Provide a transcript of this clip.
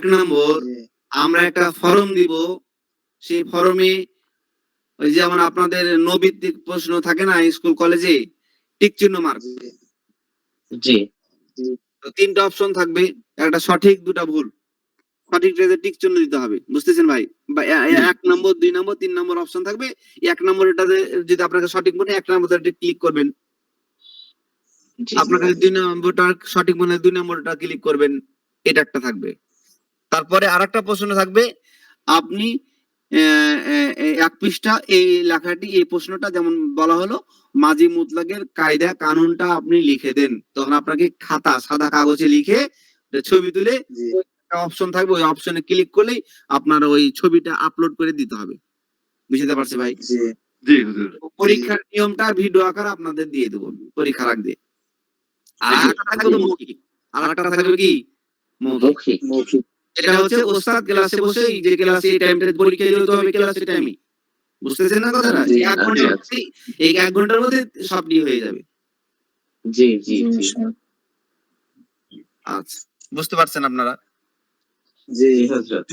এক নম্বর আমরা একটা ফরম দিব। সেই ফরমে ওই যেমন আপনাদের নৈবিত্তিক প্রশ্ন থাকে না স্কুল কলেজে টিক চিহ্ন মার্ক জি। তো তিনটা অপশন থাকবে একটা সঠিক দুটা ভুল। সঠিক টিক চিহ্ন দিতে হবে বুঝতেছেন ভাই? এক নম্বর দুই নম্বর তিন নম্বর অপশন থাকবে। এক নম্বর এটাতে যদি আপনাকে সঠিক মনে এক নম্বর ক্লিক করবেন। জি। আপনার কাছে দুই নম্বরটা সঠিক মনে দুই নম্বরটা ক্লিক করবেন এটা একটা থাকবে। তারপরে আর একটা প্রশ্ন থাকবে আপনি এক পৃষ্ঠা এই লেখাটি এই প্রশ্নটা যেমন বলা হলো মাঝি মুতলাকের কায়দা কানুনটা আপনি লিখে দেন। তখন আপনাকে খাতা সাদা কাগজে লিখে ছবি তুলে অপশন থাকবে ওই অপশনে ক্লিক করলেই আপনার ওই ছবিটা আপলোড করে দিতে হবে। বুঝতে পারছি ভাই? পরীক্ষার নিয়মটা ভিডিও আকার আপনাদের দিয়ে দেবো পরীক্ষার আগে আর একটা থাকবে মৌখিক। আর একটা থাকবে কি? মৌখিক। মৌখিক। এটা হচ্ছে ওস্তাদ ক্লাসে বসে যে ক্লাসে এই টাইমটা পরীক্ষা দিতে হবে ক্লাসে টাইমই বুঝতেছেন না কথাটা? এই এক ঘণ্টা এই এক ঘণ্টার মধ্যে সব নিয়ে হয়ে যাবে। জি জি জি। আচ্ছা বুঝতে পারছেন আপনারা? জি হজরত।